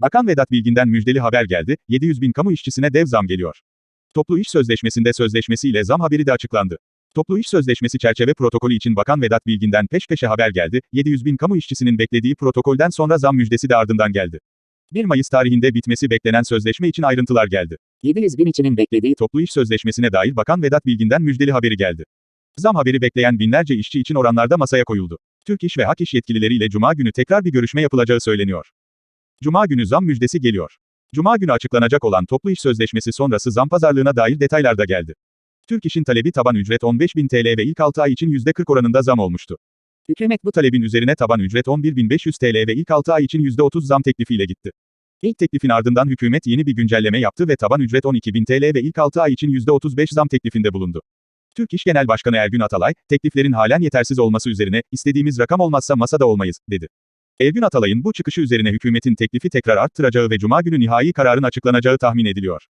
Bakan Vedat Bilgin'den müjdeli haber geldi, 700 bin kamu işçisine dev zam geliyor. Toplu iş sözleşmesinde sözleşmesiyle zam haberi de açıklandı. Toplu iş sözleşmesi çerçeve protokolü için Bakan Vedat Bilgin'den peş peşe haber geldi, 700 bin kamu işçisinin beklediği protokolden sonra zam müjdesi de ardından geldi. 1 Mayıs tarihinde bitmesi beklenen sözleşme için ayrıntılar geldi. 700 bin içinin beklediği Toplu iş sözleşmesine dair Bakan Vedat Bilgin'den müjdeli haberi geldi. Zam haberi bekleyen binlerce işçi için oranlarda masaya koyuldu. Türk İş ve Hak İş yetkilileriyle Cuma günü tekrar bir görüşme yapılacağı söyleniyor. Cuma günü zam müjdesi geliyor. Cuma günü açıklanacak olan toplu iş sözleşmesi sonrası zam pazarlığına dair detaylar da geldi. Türk İş'in talebi taban ücret 15.000 TL ve ilk 6 ay için %40 oranında zam olmuştu. hükümet Bu talebin üzerine taban ücret 11.500 TL ve ilk 6 ay için %30 zam teklifiyle gitti. İlk teklifin ardından hükümet yeni bir güncelleme yaptı ve taban ücret 12.000 TL ve ilk 6 ay için %35 zam teklifinde bulundu. Türk İş Genel Başkanı Ergün Atalay, tekliflerin halen yetersiz olması üzerine, istediğimiz rakam olmazsa masada olmayız, dedi. Ergün Atalay'ın bu çıkışı üzerine hükümetin teklifi tekrar arttıracağı ve Cuma günü nihai kararın açıklanacağı tahmin ediliyor.